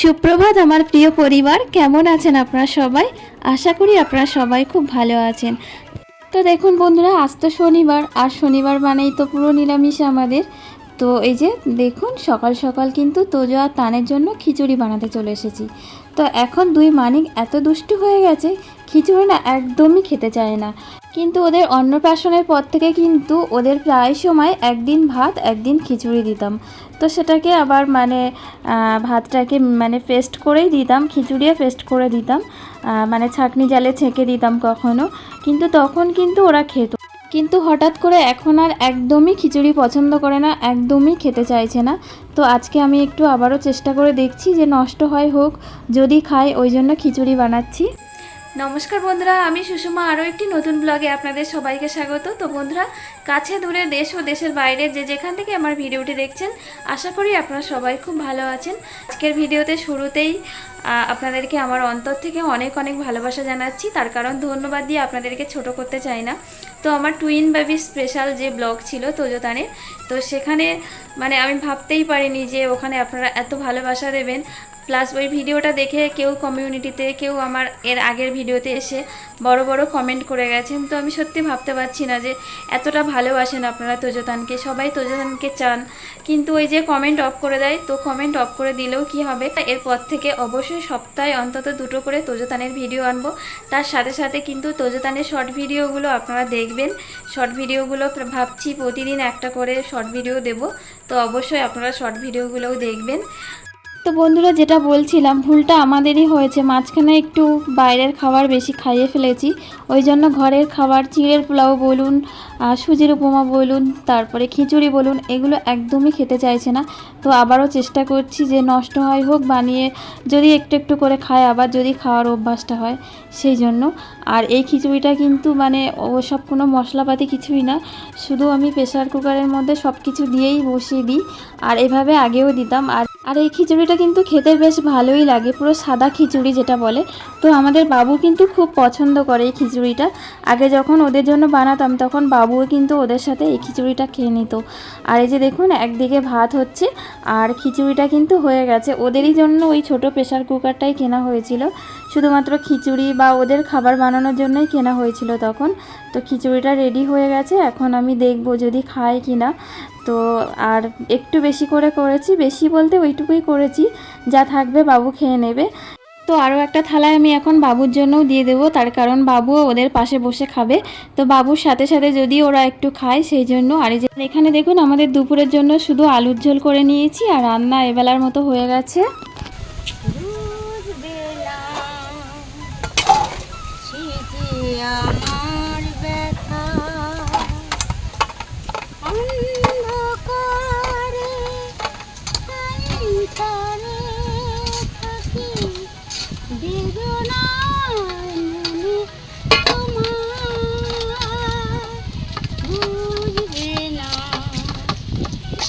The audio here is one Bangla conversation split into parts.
সুপ্রভাত আমার প্রিয় পরিবার কেমন আছেন আপনারা সবাই আশা করি আপনারা সবাই খুব ভালো আছেন। তো দেখুন বন্ধুরা, আজ তো শনিবার, আর শনিবার মানেই তো পুরো নিরামিষ আমাদের। তো এই যে দেখুন, সকাল সকাল কিন্তু তোজো আর তানের জন্য খিচুড়ি বানাতে চলে এসেছি। তো এখন দুই মানিক এত দুষ্টু হয়ে গেছে, খিচুড়ি না একদমই খেতে চায় না। কিন্তু ওদের অন্নপ্রাশনের পর থেকে কিন্তু ওদের প্রায় সময় একদিন ভাত, একদিন খিচুড়ি দিতাম। তো সেটাকে আবার মানে ভাতটাকে মানে পেস্ট করেই দিতাম, খিচুড়িও পেস্ট করে দিতাম। মানে ছাঁকনি জালে ছেঁকে দিতাম কখনো। কিন্তু তখন কিন্তু ওরা খেত। কিন্তু হঠাৎ করে এখন আর একদমই খিচুড়ি পছন্দ করে না, একদমই খেতে চাইছে না। তো আজকে আমি একটু আবারও চেষ্টা করে দেখছি যে নষ্ট হয় হোক, যদি খায় ওই জন্য খিচুড়ি বানাচ্ছি। নমস্কার বন্ধুরা, আমি সুষমা। আরও একটি নতুন ব্লগে আপনাদের সবাইকে স্বাগত। তো বন্ধুরা, কাছে দূরে দেশ ও দেশের বাইরে যে যেখান থেকে আমার ভিডিওটি দেখছেন, আশা করি আপনারা সবাই খুব ভালো আছেন। আজকের ভিডিওতে শুরুতেই আপনাদেরকে আমার অন্তর থেকে অনেক অনেক ভালোবাসা জানাচ্ছি। তার কারণ ধন্যবাদ দিয়ে আপনাদেরকে ছোট করতে চাই না। তো আমার টুইন বেবি স্পেশাল যে ব্লগ ছিল তোজোতানের তো সেখানে মানে আমি ভাবতেই পারিনি যে ওখানে আপনারা এত ভালোবাসা দেবেন। প্লাস ওই ভিডিওটা দেখে কেউ কমিউনিটিতে কেউ আমার এর আগের ভিডিওতে এসে বড় বড় কমেন্ট করে গেছেন তো আমি সত্যি ভাবতে পারছি না যে এতটা ভালোবাসেন আপনারা তোজতানকে, সবাই তোজতানকে চান। কিন্তু ওই যে কমেন্ট অফ করে দেয়, তো কমেন্ট অফ করে দিলেও কি হবে? এরপর থেকে অবশ্যই সপ্তাহে অন্তত দুটো করে তোজতানের ভিডিও আনব। তার সাথে সাথে কিন্তু তোজতানের শর্ট ভিডিওগুলো আপনারা দেখবেন। শর্ট ভিডিওগুলো ভাবছি প্রতিদিন একটা করে শর্ট ভিডিও দেব। তো অবশ্যই আপনারা শর্ট ভিডিওগুলোও দেখবেন। তো বন্ধুরা যেটা বলছিলাম, ভুলটা আমাদেরই হয়েছে। মাঝখানে একটু বাইরের খাবার বেশি খাইয়ে ফেলেছি। ওই জন্য ঘরের খাবার, চিড়ের পোলাও বলুন সুজির উপমা বলুন, তারপরে খিচুড়ি বলুন, এগুলো একদমই খেতে চাইছে না। তো আবারও চেষ্টা করছি যে নষ্ট হয় হোক, বানিয়ে যদি একটু একটু করে খায়, আবার যদি খাওয়ার অভ্যাসটা হয়, সেই জন্য। আর এই খিচুড়িটা কিন্তু মানে ওসব কোনো মশলাপাতি কিছুই না। শুধু আমি প্রেসার কুকারের মধ্যে সব কিছু দিয়েই বসিয়ে দিই। আর এভাবে আগেও দিতাম, আর আর এই খিচুড়িটা কিন্তু খেতে বেশ ভালোই লাগে, পুরো সাদা খিচুড়ি যেটা বলে। তো আমাদের বাবু কিন্তু খুব পছন্দ করে এই খিচুড়িটা। আগে যখন ওদের জন্য বানাতাম, তখন বাবুও কিন্তু ওদের সাথে এই খিচুড়িটা খেয়ে নিত। আর এই যে দেখুন, একদিকে ভাত হচ্ছে, আর খিচুড়িটা কিন্তু হয়ে গেছে। ওদেরই জন্য ওই ছোট প্রেশার কুকারটাই কেনা হয়েছিল। শুধুমাত্র খিচুড়ি বা ওদের খাবার বানানোর জন্যই কেনা হয়েছিল তখন। তো খিচুড়িটা রেডি হয়ে গেছে, এখন আমি দেখব যদি খায় কি না তো আর একটু বেশি করে করেছি, বেশি বলতে ওইটুকুই করেছি, যা থাকবে বাবু খেয়ে নেবে। তো আরও একটা থালায় আমি এখন বাবুর জন্যও দিয়ে দেবো, তার কারণ বাবু ওদের পাশে বসে খাবে। তো বাবুর সাথে সাথে যদি ওরা একটু খায়, সেই জন্য আর এখানে দেখুন আমাদের দুপুরের জন্য শুধু আলুর ঝোল করে নিয়েছি, আর রান্না এবেলার মতো হয়ে গেছে।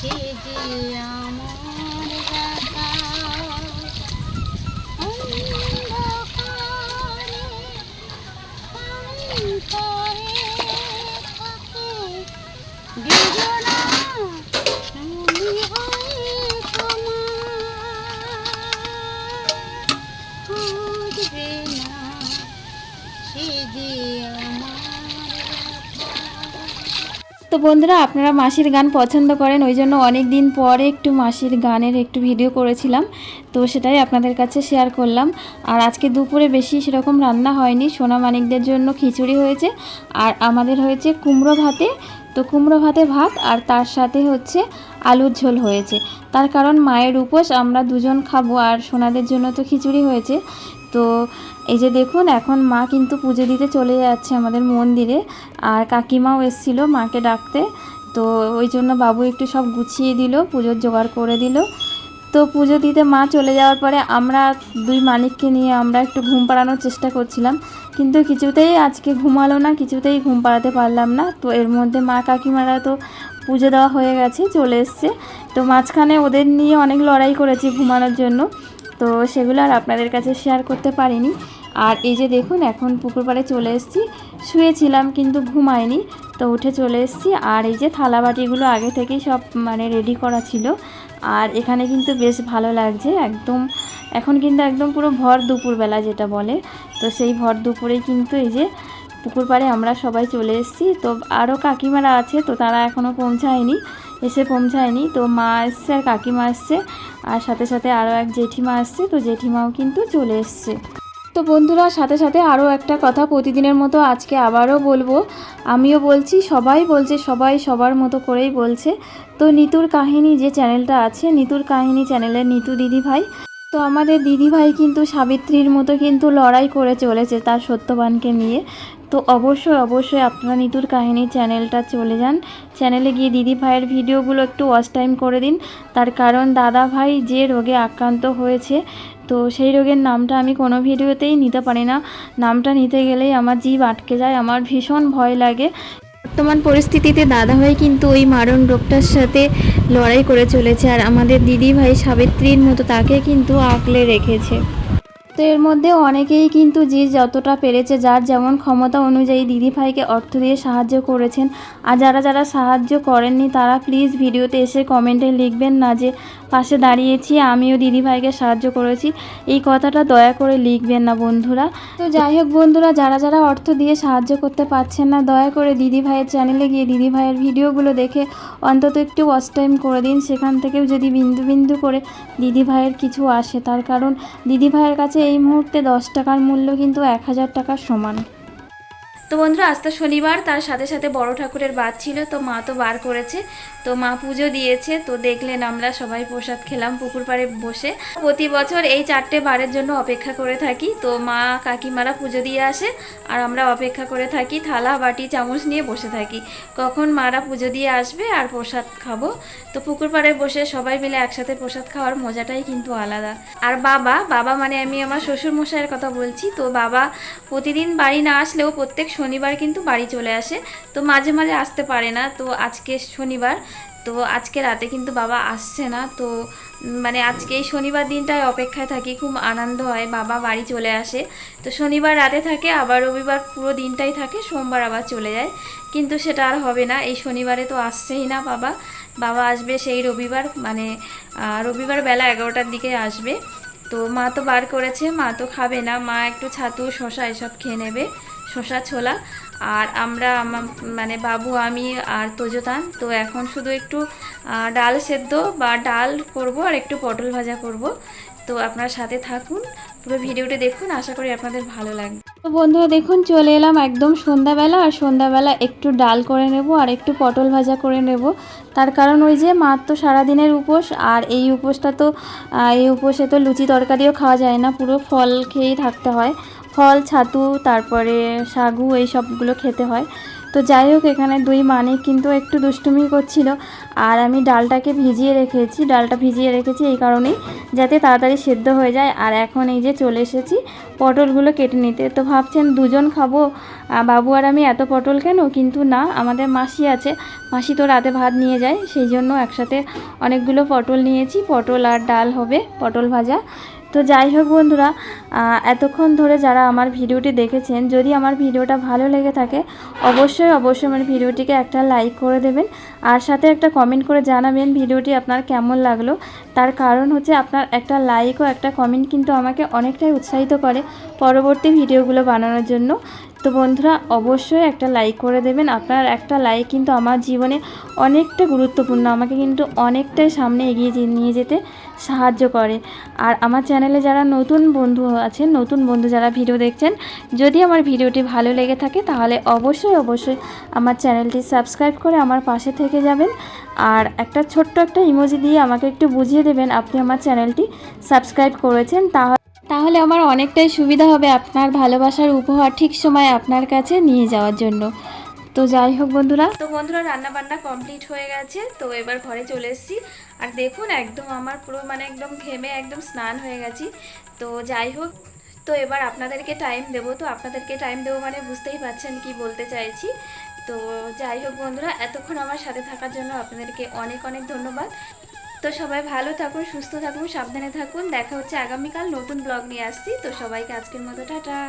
奇迹呀、তো বন্ধুরা, আপনারা মাসির গান পছন্দ করেন, ওই জন্য অনেক দিন পরে একটু মাসির গানের একটু ভিডিও করেছিলাম। তো সেটাই আপনাদের কাছে শেয়ার করলাম। আর আজকে দুপুরে বেশি সেরকম রান্না হয়নি, সোনা মানিকদের জন্য খিচুড়ি হয়েছে, আর আমাদের হয়েছে কুমড়ো ভাতে। তো কুমড়ো ভাতে ভাত, আর তার সাথে হচ্ছে আলুর ঝোল হয়েছে। তার কারণ মায়ের উপোস, আমরা দুজন খাব, আর সোনাদের জন্য তো খিচুড়ি হয়েছে। তো এই যে দেখুন, এখন মা কিন্তু পুজো দিতে চলে যাচ্ছে আমাদের মন্দিরে। আর কাকিমাও এসেছিল মাকে ডাকতে। তো ওই জন্য বাবু একটু সব গুছিয়ে দিল, পুজোর জোগাড় করে দিল। তো পুজো দিতে মা চলে যাওয়ার পরে আমরা দুই মালিককে নিয়ে আমরা একটু ঘুম পাড়ানোর চেষ্টা করছিলাম। কিন্তু কিছুতেই আজকে ঘুমালো না, কিছুতেই ঘুম পাড়াতে পারলাম না। তো এর মধ্যে মা কাকিমারা তো পুজো দেওয়া হয়ে গেছে, চলে এসছে। তো মাঝখানে ওদের নিয়ে অনেক লড়াই করেছি ঘুমানোর জন্য। তো সেগুলো আর আপনাদের কাছে শেয়ার করতে পারিনি। আর এই যে দেখুন, এখন পুকুর পাড়ে চলে এসেছি। শুয়েছিলাম কিন্তু ঘুমায়নি তো উঠে চলে এসেছি। আর এই যে থালা বাটিগুলো আগে থেকেই সব মানে রেডি করা ছিল। আর এখানে কিন্তু বেশ ভালো লাগছে, একদম এখন কিন্তু একদম পুরো ভর দুপুরবেলা যেটা বলে। তো সেই ভর দুপুরেই কিন্তু এই যে পুকুর পাড়ে আমরা সবাই চলে এসেছি। তো আরও কাকিমারা আছে, তো তারা এখনও পৌঁছায়নি, এসে পৌঁছায়নি। তো মা এসছে আর কাকিমা এসছে। আর সাথে সাথে আরও এক জেঠিমা আসছে, তো জেঠিমাও কিন্তু চলে এসছে। তো বন্ধুরা, সাথে সাথে আরও একটা কথা প্রতিদিনের মতো আজকে আবারও বলব। আমিও বলছি, সবাই বলছে, সবাই সবার মতো করেই বলছে। তো নিতুর কাহিনী যে চ্যানেলটা আছে, নিতুর কাহিনী চ্যানেলের নিতু দিদি ভাই তো আমাদের দিদি ভাই কিন্তু সাবিত্রীর মতো কিন্তু লড়াই করে চলেছে তার সত্যবানকে নিয়ে। তো অবশ্যই অবশ্যই আপনারা নিতুর কাহিনী চ্যানেলটা চলে যান। চ্যানেলে গিয়ে দিদি ভাইয়ের ভিডিওগুলো একটু ওয়াচ টাইম করে দিন। তার কারণ দাদা ভাই যে রোগে আক্রান্ত হয়েছে, তো সেই রোগের নামটা আমি কোনো ভিডিওতেই নিতে পারি না। নামটা নিতে গেলেই আমার জিভ আটকে যায়, আমার ভীষণ ভয় লাগে। বর্তমান পরিস্থিতিতে দাদা দাদাভাই কিন্তু ওই মারণ রোগটার সাথে লড়াই করে চলেছে আর আমাদের দিদি ভাই সাবিত্রীর মতো তাকে কিন্তু আঁকলে রেখেছে। তো এর মধ্যে অনেকেই কিন্তু যে যতটা পেরেছে, যার যেমন ক্ষমতা অনুযায়ী দিদি ভাইকে অর্থ দিয়ে সাহায্য করেছেন। আর যারা যারা সাহায্য করেননি, তারা প্লিজ ভিডিওতে এসে কমেন্টে লিখবেন না যে, পাশে দাঁড়িয়েছি, আমিও দিদি ভাইকে সাহায্য করেছি। এই কথাটা দয়া করে লিখবেন না বন্ধুরা। তো যাই হোক বন্ধুরা, যারা যারা অর্থ দিয়ে সাহায্য করতে পারছেন না, দয়া করে দিদি ভাইয়ের চ্যানেলে গিয়ে দিদি ভাইয়ের ভিডিওগুলো দেখে অন্তত একটু ওয়াচ টাইম করে দিন। সেখান থেকেও যদি বিন্দু বিন্দু করে দিদি ভাইয়ের কিছু আসে, তার কারণ দিদি ভাইয়ের কাছে এই মুহূর্তে দশ টাকার মূল্য কিন্তু এক হাজার টাকার সমান। তো বন্ধুরা আজ তো শনিবার, তার সাথে সাথে বড় ঠাকুরের বাদ ছিল, তো মা তো বার করেছে। তো মা পুজো দিয়েছে, তো দেখলেন আমরা সবাই প্রসাদ খেলাম পুকুর পাড়ে বসে। প্রতি বছর এই চারটে বারের জন্য অপেক্ষা করে থাকি, তো মা কাকিমারা পুজো দিয়ে আসে, আর আমরা অপেক্ষা করে থাকি, থালা, বাটি, চামচ নিয়ে বসে থাকি। কখন মারা পুজো দিয়ে আসবে আর প্রসাদ খাব? তো পুকুর পাড়ে বসে সবাই মিলে একসাথে প্রসাদ খাওয়ার মজাটাই কিন্তু আলাদা। আর বাবা বাবা মানে আমি আমার শ্বশুর মশাইয়ের কথা বলছি, তো বাবা প্রতিদিন বাড়ি না আসলেও প্রত্যেক শনিবার কিন্তু বাড়ি চলে আসে। তো মাঝে মাঝে আসতে পারে না। তো আজকে শনিবার। তো আজকে রাতে কিন্তু বাবা আসছে না। তো মানে আজকে এই শনিবার দিনটায় অপেক্ষায় থাকি। খুব আনন্দ হয়। বাবা বাড়ি চলে আসে। তো শনিবার রাতে থাকে, আবার রবিবার পুরো দিনটাই থাকে। সোমবার আবার চলে যায়। কিন্তু সেটা আর হবে না। এই শনিবারে তো আসছেই না বাবা। বাবা আসবে সেই রবিবার। মানে রবিবার বেলা এগারোটার দিকে আসবে। তো মা তো বার করেছে। মা তো খাবে না। মা একটু ছাতু শশা এসব খেয়ে নেবে। শশা ছোলা আর আমরা মানে বাবু, আমি আর তোজতান। তো এখন শুধু একটু ডাল সেদ্ধ বা ডাল করব আর একটু পটল ভাজা করব। তো আপনার সাথে থাকুন পুরো ভিডিওটা দেখুন, আশা করি আপনাদের ভালো লাগবে। তো বন্ধুরা, দেখুন, চলে এলাম একদম সন্ধ্যাবেলা আর সন্ধ্যাবেলা একটু ডাল করে নেব আর একটু পটল ভাজা করে নেব। তার কারণ ওই যে, মার তো সারাদিনের উপোস আর এই উপোসটা তো এই উপোসে তো লুচি তরকারিও খাওয়া যায় না, পুরো ফল খেয়েই থাকতে হয়। ফল, ছাতু, তারপরে সাগু এই সবগুলো খেতে হয়। তো যাই হোক, এখানে দুই মানে কিন্তু একটু দুষ্টুমি করছিল। আর আমি ডালটাকে ভিজিয়ে রেখেছি, ডালটা ভিজিয়ে রেখেছি এই কারণেই যাতে তাড়াতাড়ি সেদ্ধ হয়ে যায়। আর এখন এই যে চলে এসেছি পটলগুলো কেটে নিতে। তো ভাবছেন দুজন খাব? বাবু আর আমি এত পটল কেন? কিন্তু না, আমাদের মাসি আছে। মাসি তো রাতে ভাত নিয়ে যায়, সেই জন্য একসাথে অনেকগুলো পটল নিয়েছি। পটল আর ডাল হবে, পটল ভাজা। তো যাই হোক বন্ধুরা এতক্ষণ ধরে যারা আমার ভিডিওটি দেখেছেন, যদি আমার ভিডিওটা ভালো লেগে থাকে, অবশ্যই অবশ্যই আমার ভিডিওটিকে একটা লাইক করে দেবেন। আর সাথে একটা কমেন্ট করে জানাবেন ভিডিওটি আপনার কেমন লাগল। তার কারণ হচ্ছে আপনার একটা লাইক ও একটা কমেন্ট কিন্তু আমাকে অনেকটাই উৎসাহিত করে পরবর্তী ভিডিওগুলো বানানোর জন্য। তো বন্ধুরা, অবশ্যই একটা লাইক করে দেবেন। আপনার একটা লাইক কিন্তু আমার জীবনে অনেকটা গুরুত্বপূর্ণ। আমাকে কিন্তু অনেকটাই সামনে এগিয়ে নিয়ে যেতে সাহায্য করে। আর আমার চ্যানেলে যারা নতুন বন্ধু আছেন, নতুন বন্ধু যারা ভিডিও দেখছেন, যদি আমার ভিডিওটি ভালো লেগে থাকে, তাহলে অবশ্যই অবশ্যই আমার চ্যানেলটি সাবস্ক্রাইব করে আমার পাশে থেকে যাবেন। আর একটা ছোট্ট একটা ইমোজি দিয়ে আমাকে একটু বুঝিয়ে দেবেন, আপনি আমার চ্যানেলটি সাবস্ক্রাইব করেছেন, তাহলে তাহলে আমার অনেকটাই সুবিধা হবে আপনার ভালোবাসার উপহার ঠিক সময় আপনার কাছে নিয়ে যাওয়ার জন্য। তো যাই হোক বন্ধুরা। তো বন্ধুরা রান্না বান্না কমপ্লিট হয়ে গেছে। তো এবার ঘরে চলে এসেছি। আর দেখুন, একদম আমার পুরো মানে একদম ঘেমে একদম স্নান হয়ে গেছি। তো যাই হোক, তো এবার আপনাদেরকে টাইম দেবো। তো আপনাদেরকে টাইম দেবো মানে বুঝতেই পারছেন কি বলতে চাইছি। তো যাই হোক বন্ধুরা, এতক্ষণ আমার সাথে থাকার জন্য আপনাদেরকে অনেক অনেক ধন্যবাদ। তো সবাই ভালো থাকুন, সুস্থ থাকুন, সাবধানে থাকুন। দেখা হচ্ছে আগামীকাল নতুন ব্লগ নিয়ে আসছি। তো সবাইকে আজকের মতো টাটা।